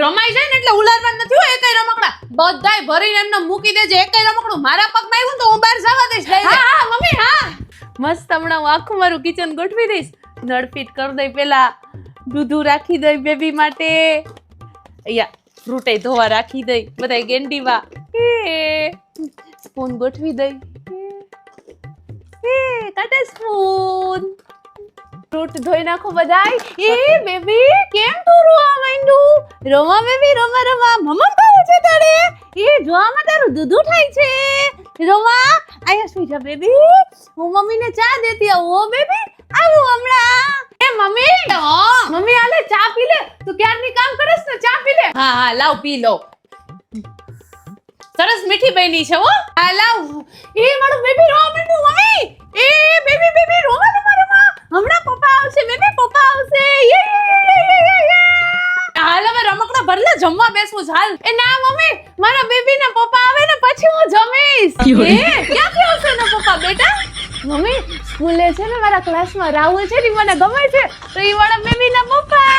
રમાઈ જાય ને એટલે ઉલારવા નથી હોય એકેય રમકડા. બધાય ભરીને એમને મૂકી દેજે એકેય રમકડું મારા પગમાં આવ્યું તો હું બહાર જવા દઈશ લઈ હા હા મમ્મી હા. મસ્ત હમણાં હું આખું મારું કિચન ગોઠવી દઈશ. નળ ફિટ કરી દઈ પેલા દૂધું રાખી દઈ બેબી માટે. અહીંયા ફ્રૂટે ધોવા રાખી દઈ બધાય ગેંડીવા. સ્પૂન ગોઠવી દઈ. કાટે સ્પૂન. ફ્રૂટ ધોઈ નાખો બધાય. એ બેબી રોવા બેબી રોમા રોમા મમ્મા કહું છે તારે. એ જોવામાં તારું દૂધું થાય છે. રોમા આયા સુઈ જા બેબી હું મમ્મીને ચા દેતી આવું ઓ બેબી આવું હમણાં. એ મમ્મી. મમ્મી આલે ચા પી લે. તું ક્યારની કામ કરસ ને ચા પી લે. હા હા લાવ પી લો. સરસ મીઠી બની છે હો. આ લાવ. જમવા બેસવું છે હાલ. એ ના મમ્મી મારા બેબી ના પપ્પા આવે ને પછી હું જમીશ. ક્યાં ક્યાંથી આવશે ને પપ્પા બેટા? મમ્મી સ્કૂલે છે ને મારા ક્લાસમાં રાહુલ છે ને મને ગમે છે તો એ વાળા બેબી ના પપ્પા!